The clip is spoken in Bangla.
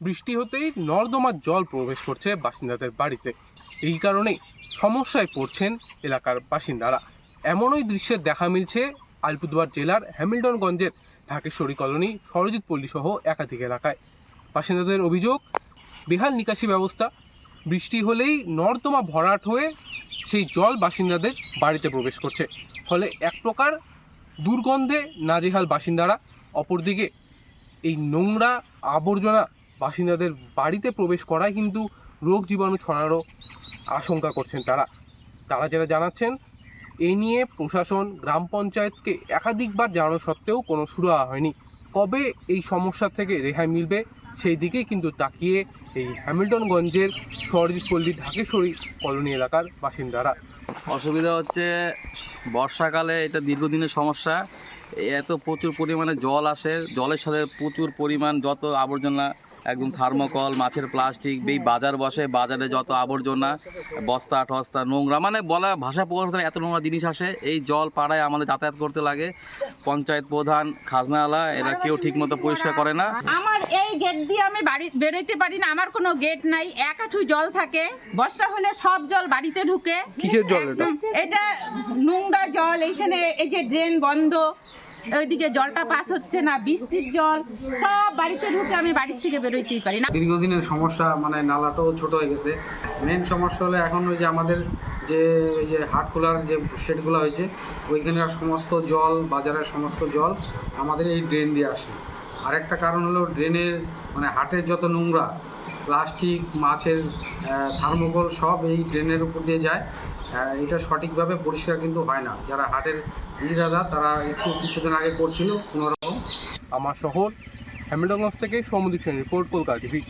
বৃষ্টি হতেই নর্দমার জল প্রবেশ করছে বাসিন্দাদের বাড়িতে। এই কারণেই সমস্যায় পড়ছেন এলাকার বাসিন্দারা। এমনই দৃশ্যের দেখা মিলছে আলিপুরদুয়ার জেলার হ্যামিল্টনগঞ্জের ঢাকেশ্বরী কলোনি সরজিৎ পল্লী সহ একাধিক এলাকায়। বাসিন্দাদের অভিযোগ, বেহাল নিকাশি ব্যবস্থা। বৃষ্টি হলেই নর্দমা ভরাট হয়ে সেই জল বাসিন্দাদের বাড়িতে প্রবেশ করছে। ফলে এক প্রকার দুর্গন্ধে নাজেহাল বাসিন্দারা, অপরদিকে এই নোংরা আবর্জনা বাসিন্দাদের বাড়িতে প্রবেশ করায় কিন্তু রোগ জীবাণু ছড়ারও আশঙ্কা করছেন তারা। তারা যারা জানাচ্ছেন এই নিয়ে প্রশাসন, গ্রাম পঞ্চায়েতকে একাধিকবার জানানো সত্ত্বেও কোনো সুরাহা হয়নি। কবে এই সমস্যা থেকে রেহাই মিলবে সেই দিকেই কিন্তু তাকিয়ে এই হ্যামিল্টনগঞ্জের সরজিৎপল্লী ঢাকেশ্বরী কলোনি এলাকার বাসিন্দারা। অসুবিধা হচ্ছে বর্ষাকালে এটা দীর্ঘদিনের সমস্যা। এত প্রচুর পরিমাণে জল আসে, জলের সাথে প্রচুর পরিমাণ যত আবর্জনা একদম থার্মোকল মাছের প্লাস্টিক এই বাজার বসে বাজারে যত আবর্জনা বস্তা টস্তা নোংরা মানে বলা ভাষা প্রকাশ এত নোংরা জিনিস আসে এই জল পাড়ায় আমাদের যাতায়াত করতে লাগে। পঞ্চায়েত প্রধান খাজনাওয়ালা এরা কেউ ঠিকমতো পরিষ্কার করে না। আমার এই গেট দিয়ে আমি বাড়ি বেরোইতে পারি না আমার কোনো গেট নাই এক হাঁটু জল থাকে বর্ষা হলে সব জল বাড়িতে ঢুকে। কিসের জল এটা? এটা নোংরা জল এইখানে এই যে ড্রেন বন্ধ ওইদিকে জলটা পাস হচ্ছে না, বৃষ্টির জল, সব বাড়িতে ঢুকে আমি বাড়ির থেকে বেরোইতেই পারি না। দীর্ঘদিনের সমস্যা মানে নালাটাও ছোট হয়ে গেছে। মেন সমস্যা হলো এখন ওই যে আমাদের যে ওই যে হাট খোলার যে শেডগুলো হয়েছে ওইখানের সমস্ত জল, বাজারের সমস্ত জল আমাদের এই ড্রেন দিয়ে আসে। আরেকটা কারণ হলো ড্রেনের মানে হাটের যত নোংরা, প্লাস্টিক, মাছের থার্মোকল সব এই ড্রেনের উপর দিয়ে যায়। এটা সঠিকভাবে পরিষ্কার কিন্তু হয় না। যারা হাটের ইজাদা তারা একটু কিছুদিন আগে করছিল কোনোরকম আমার শহর হ্যামিল্টনগঞ্জ থেকে সৌমদীপ সেন রিপোর্ট কলকাতা টিভি